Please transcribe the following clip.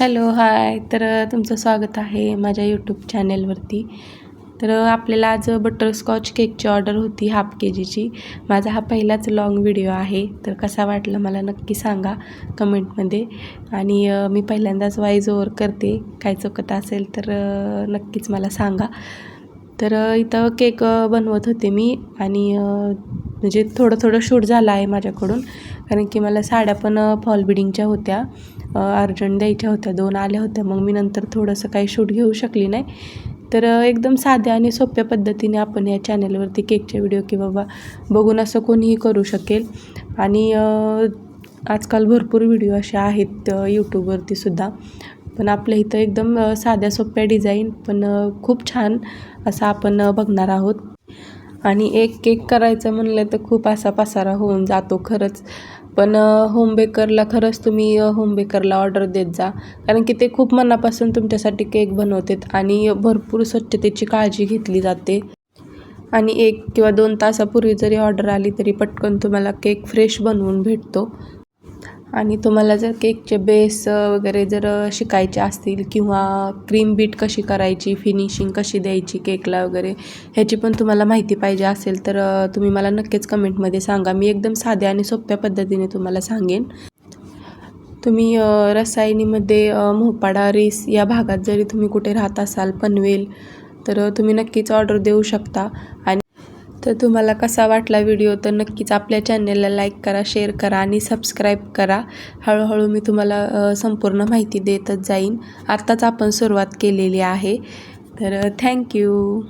Hello hi. तर तुमचं स्वागत आहे माझ्या यूट्यूब चॅनेलवरती तर आपल्याला आज बटरस्कॉच केकची ऑर्डर होती हाफ के जीची माझा हा पहिलाच लाँग व्हिडिओ आहे. तर कसा वाटला मला नक्की सांगा कमेंटमध्ये आणि मी पहिल्यांदाच वाईज ओवर करते. काय चुकत असेल तर नक्कीच मला सांगा. तर इथं केक बनवत होते मी. आणि म्हणजे थोडं थोडं शूट झालं आहे माझ्याकडून. कारण की मला साड्या पण फॉल बिडिंगच्या होत्या. अर्जंट द्यायच्या होत्या. दोन आल्या होत्या. मग मी नंतर थोडंसं काही शूट घेऊ शकली नाही. तर एकदम साध्या आणि सोप्या पद्धतीने आपण या चॅनलवरती केकचे व्हिडिओ की बाबा बघून असं कोणीही करू शकेल. आणि आजकाल भरपूर व्हिडिओ असे आहेत यूट्यूबवरतीसुद्धा यूट्यूबवरती सुद्धा. पण आपल्या इथं एकदम साध्या सोप्या डिझाईन पण खूप छान असं आपण बघणार आहोत. आणि एक केक करायचं म्हणलं तर खूप असा पसारा होऊन जातो खरंच. पण होम बेकरला खरंच तुम्ही होम बेकरला ऑर्डर देत जा. कारण की ते खूप मनापासून तुमच्यासाठी केक बनवतात आणि भरपूर स्वच्छतेची काळजी घेतली जाते. आणि एक किंवा दोन तासापूर्वी जरी ऑर्डर आली तरी पटकन तुम्हाला केक फ्रेश बनवून भेटतो. आणि तुम्हाला जर केकचे बेस वगैरे जर शिकायचे असतील किंवा क्रीम बीट कशी करायची फिनिशिंग कशी द्यायची केकला वगैरे ह्याची पण तुम्हाला माहिती पाहिजे असेल तर तुम्ही मला नक्कीच कमेंटमध्ये सांगा. मी एकदम साध्या आणि सोप्या पद्धतीने तुम्हाला सांगेन. तुम्ही रसायनीमध्ये मोपाडा रेस या भागात जरी तुम्ही कुठे राहत असाल पनवेल तर तुम्ही नक्कीच ऑर्डर देऊ शकता. आणि तर तुम्हाला कसा वाटला व्हिडिओ तर नक्कीच आपल्या चॅनेलला लाईक करा शेअर करा आणि सबस्क्राईब करा. हळूहळू मी तुम्हाला संपूर्ण माहिती देतच जाईन. आत्ताच आपण सुरुवात केलेली आहे. तर थँक्यू